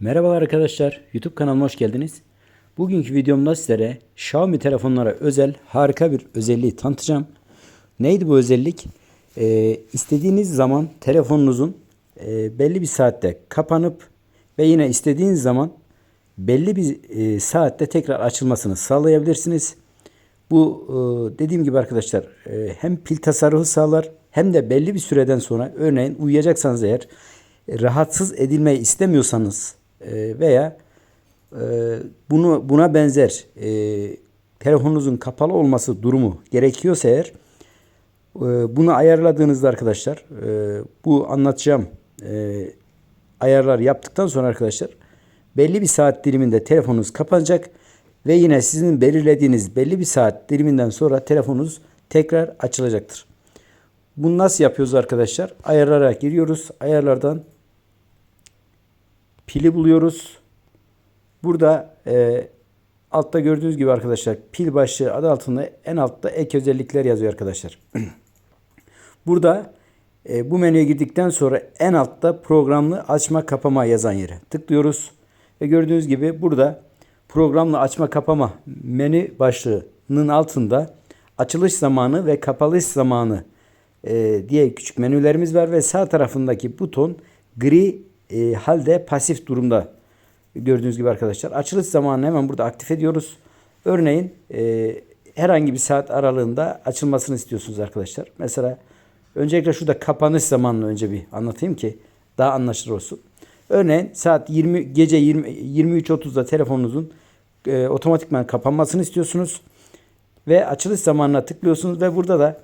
Merhabalar arkadaşlar, YouTube kanalıma hoş geldiniz. Bugünkü videomda sizlere Xiaomi telefonlara özel harika bir özelliği tanıtacağım. Neydi bu özellik? Ee, istediğiniz zaman telefonunuzun e, belli bir saatte kapanıp ve yine istediğiniz zaman belli bir e, saatte tekrar açılmasını sağlayabilirsiniz. Bu e, dediğim gibi arkadaşlar e, hem pil tasarrufu sağlar hem de belli bir süreden sonra örneğin uyuyacaksanız eğer rahatsız edilmeyi istemiyorsanız e, veya e, bunu buna benzer e, telefonunuzun kapalı olması durumu gerekiyorsa eğer e, bunu ayarladığınızda arkadaşlar bu anlatacağım ayarlar yaptıktan sonra arkadaşlar belli bir saat diliminde telefonunuz kapanacak ve yine sizin belirlediğiniz belli bir saat diliminden sonra telefonunuz tekrar açılacaktır. Bunu nasıl yapıyoruz arkadaşlar? Ayarlara giriyoruz. Ayarlardan pili buluyoruz. Burada e, altta gördüğünüz gibi arkadaşlar pil başlığı adı altında en altta ek özellikler yazıyor arkadaşlar. Burada e, bu menüye girdikten sonra en altta programlı açma kapama yazan yere tıklıyoruz. Ve gördüğünüz gibi burada programlı açma kapama menü başlığının altında açılış zamanı ve kapanış zamanı e, diye küçük menülerimiz var ve sağ tarafındaki buton gri e, halde pasif durumda gördüğünüz gibi arkadaşlar. Açılış zamanını hemen burada aktif ediyoruz. Örneğin e, herhangi bir saat aralığında açılmasını istiyorsunuz arkadaşlar. Mesela öncelikle şurada kapanış zamanını önce bir anlatayım ki daha anlaşılır olsun. Örneğin saat 20 gece 20 23.30'da telefonunuzun e, otomatikman kapanmasını istiyorsunuz ve açılış zamanına tıklıyorsunuz ve burada da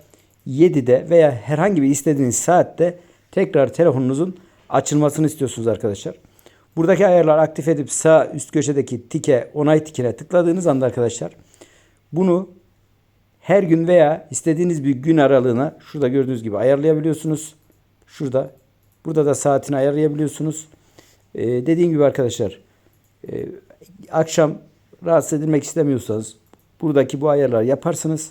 7'de veya herhangi bir istediğiniz saatte tekrar telefonunuzun açılmasını istiyorsunuz arkadaşlar. Buradaki ayarlar aktif edip sağ üst köşedeki tike onay tikine tıkladığınız anda arkadaşlar bunu her gün veya istediğiniz bir gün aralığına şurada gördüğünüz gibi ayarlayabiliyorsunuz. Şurada. Burada da saatini ayarlayabiliyorsunuz. Ee, dediğim gibi arkadaşlar e, akşam rahatsız edilmek istemiyorsanız buradaki bu ayarlar yaparsınız.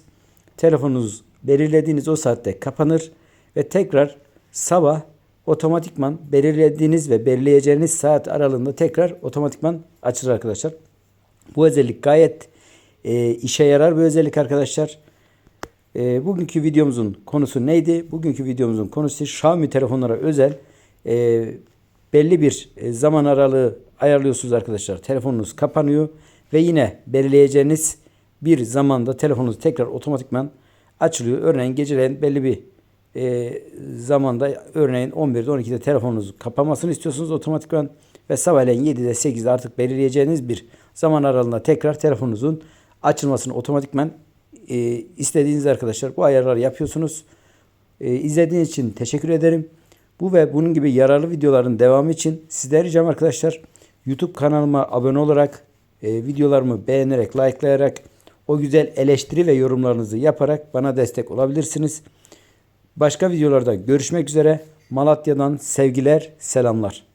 Telefonunuz belirlediğiniz o saatte kapanır ve tekrar sabah otomatikman belirlediğiniz ve belirleyeceğiniz saat aralığında tekrar otomatikman açılır arkadaşlar. Bu özellik gayet e, işe yarar bir özellik arkadaşlar. E, bugünkü videomuzun konusu neydi? Bugünkü videomuzun konusu Xiaomi telefonlara özel e, belli bir e, zaman aralığı ayarlıyorsunuz arkadaşlar. Telefonunuz kapanıyor ve yine belirleyeceğiniz bir zamanda telefonunuz tekrar otomatikman açılıyor. Örneğin geceleyin belli bir e, zamanda örneğin 11'de 12'de telefonunuzu kapamasını istiyorsunuz otomatikman ve sabahleyin 7'de 8'de artık belirleyeceğiniz bir zaman aralığında tekrar telefonunuzun açılmasını otomatikman e, istediğiniz arkadaşlar bu ayarları yapıyorsunuz. E, izlediğiniz için teşekkür ederim. Bu ve bunun gibi yararlı videoların devamı için sizleri ricam arkadaşlar YouTube kanalıma abone olarak e, videolarımı beğenerek, likelayarak o güzel eleştiri ve yorumlarınızı yaparak bana destek olabilirsiniz. Başka videolarda görüşmek üzere. Malatya'dan sevgiler, selamlar.